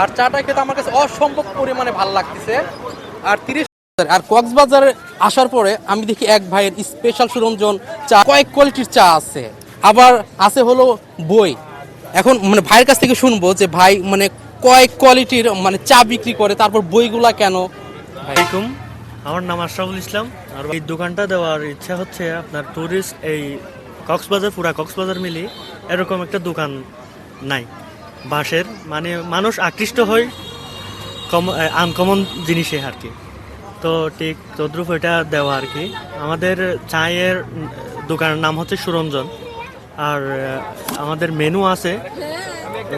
আর চাটা খেতে আমার কাছে অসম্ভব পরিমাণে ভালো লাগতেছে। আর তিরিশ আর কক্সবাজারে আসার পরে আমি দেখি এক ভাইয়ের স্পেশাল সুরঞ্জন চা, কয়েক কোয়ালিটির চা আছে। আবার আছে হলো বই। এখন মানে ভাইয়ের কাছ থেকে শুনব যে ভাই মানে কয়েক কোয়ালিটির মানে চা বিক্রি করে, তারপর বইগুলা কেন? আলাইকুম আমার নাম আশরাফুল ইসলাম। আর এই দোকানটা দেওয়ার ইচ্ছা হচ্ছে আপনার টুরিস্ট এই কক্সবাজার, পুরা কক্সবাজার মিলি এরকম একটা দোকান নাই। বাঁশের মানে মানুষ আকৃষ্ট হয় কম আনকমন জিনিসে আর কি। তো ঠিক তদ্রুপ এটা দেওয়া আর কি। আমাদের চায়ের দোকানের নাম হচ্ছে সুরঞ্জন। আর আমাদের মেনু আছে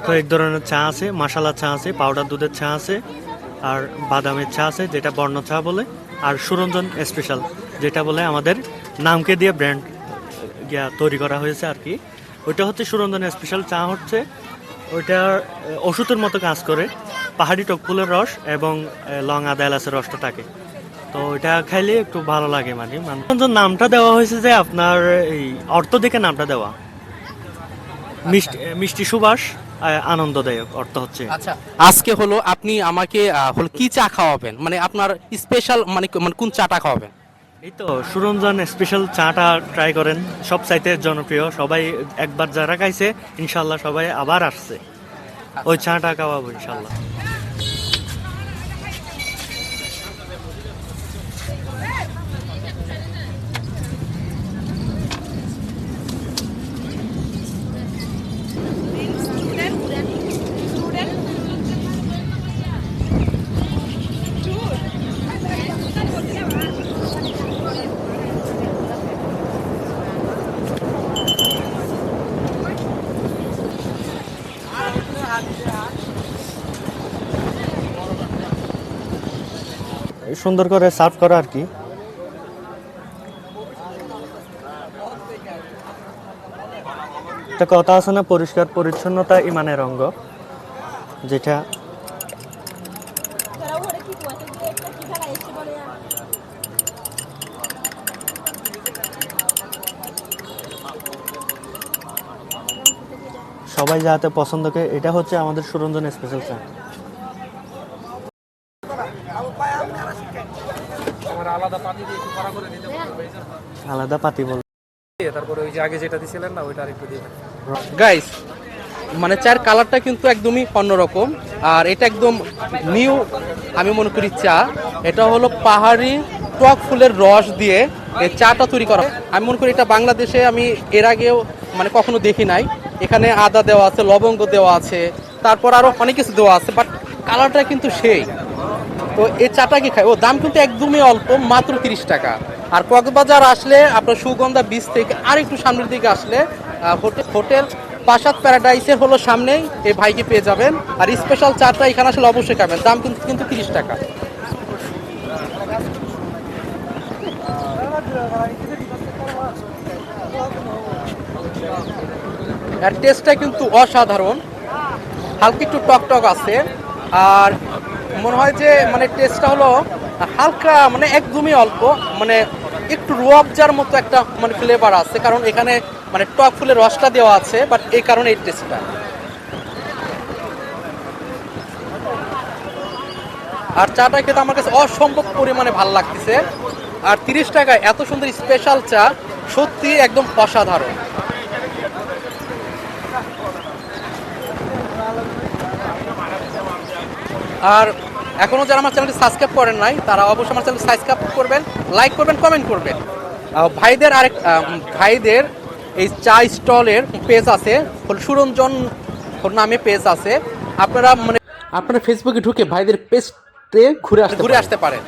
কয়েক ধরনের চা আছে মশালা চা আছে পাউডার দুধের চা আছে, আর বাদামের চা আছে, যেটা বর্ণ চা বলে। আর সুরঞ্জন স্পেশাল যেটা বলে আমাদের নামকে দিয়ে ব্র্যান্ড তৈরি করা হয়েছে আর কি। ওইটা হচ্ছে সুরঞ্জন স্পেশাল চা হচ্ছে ওইটা ওষুধের মতো কাজ করে। পাহাড়ি টকফুলের রস এবং লং আদা এলাচের রসটা থাকে। তো ওইটা খাইলে একটু ভালো লাগে মানে। মানে- নামটা দেওয়া হয়েছে যে আপনার এই অর্থ দেখে নামটা দেওয়া। মিষ্টি মিষ্টি সুবাস আনন্দদায়ক অর্থ হচ্ছে। আচ্ছা আজকে হলো আপনি আমাকে হলো কি চা খাওয়াবেন? মানে আপনার স্পেশাল মানে মানে কোন চাটা খাওয়াবেন? এই তো সুরঞ্জন স্পেশাল চাটা ট্রাই করেন। সব চাইতে জনপ্রিয়, সবাই একবার যারা খাইছে, ইনশাল্লাহ সবাই আবার আসছে। ওই চাটা খাওয়াবো ইনশাল্লাহ। সুন্দর করে সার্ভ করা আর কি। একটা কথা আছে না, পরিষ্কার পরিচ্ছন্নতা ইমানের অঙ্গ, যেটা সবাই যাতে পছন্দ করে, এটা হচ্ছে আমাদের সুরঞ্জন স্পেশাল চা আলাদা পাতি বল তারপরে ওই যে আগে যেটা দিছিলেন না ওইটা আর একটু দিয়ে গাইস মানে চায়ের কালারটা কিন্তু একদমই অন্যরকম আর এটা একদম নিউ আমি মনে করি চা। এটা হলো পাহাড়ি টক ফুলের রস দিয়ে এই চাটা তৈরি করা। হয়। আমি মনে করি এটা বাংলাদেশে আমি এর আগেও মানে কখনো দেখি নাই। এখানে আদা দেওয়া আছে লবঙ্গ দেওয়া আছে তারপর আরও অনেক কিছু দেওয়া আছে বাট কালারটা কিন্তু সেই। তো এই চাটা কি খায়? ও, দাম কিন্তু একদমই অল্প, মাত্র তিরিশ টাকা। আর কক্সবাজার আসলে আপনার সুগন্ধা বীজ থেকে আর একটু সামনের দিকে আসলে হোটেল হোটেল পাশাত প্যারাডাইসের হলো সামনেই, এই ভাইকে পেয়ে যাবেন। আর স্পেশাল চাটা এখানে আসলে অবশ্যই খাবেন, দাম কিন্তু কিন্তু তিরিশ টাকা। আর টেস্টটা কিন্তু অসাধারণ। হালকা একটু টক টক আছে। আর মনে হয় যে মানে টেস্টটা হলো হালকা মানে একদমই অল্প মানে একটু রুয়াবজার মতো একটা মানে ফ্লেভার আছে। কারণ এখানে মানে টক ফুলের রসটা দেওয়া আছে বাট এই কারণে এই টেস্টটা আর চাটা খেতে আমার কাছে অসম্ভব পরিমাণে ভালো লাগতেছে। আর তিরিশ টাকায় এত সুন্দর স্পেশাল চা সত্যি একদম অসাধারণ। আর এখনও যারা আমার চ্যানেলটি সাবস্ক্রাইব করেন নাই তারা অবশ্যই আমার চ্যানেল সাবস্ক্রাইব করবেন লাইক করবেন কমেন্ট করবেন। ভাইদের আরেক ভাইদের এই চা স্টলের পেজ আছে সুরঞ্জন নামে পেজ আছে। আপনারা মানে আপনারা ফেসবুকে ঢুকে ভাইদের পেজতে ঘুরে আসতে ঘুরে আসতে পারেন।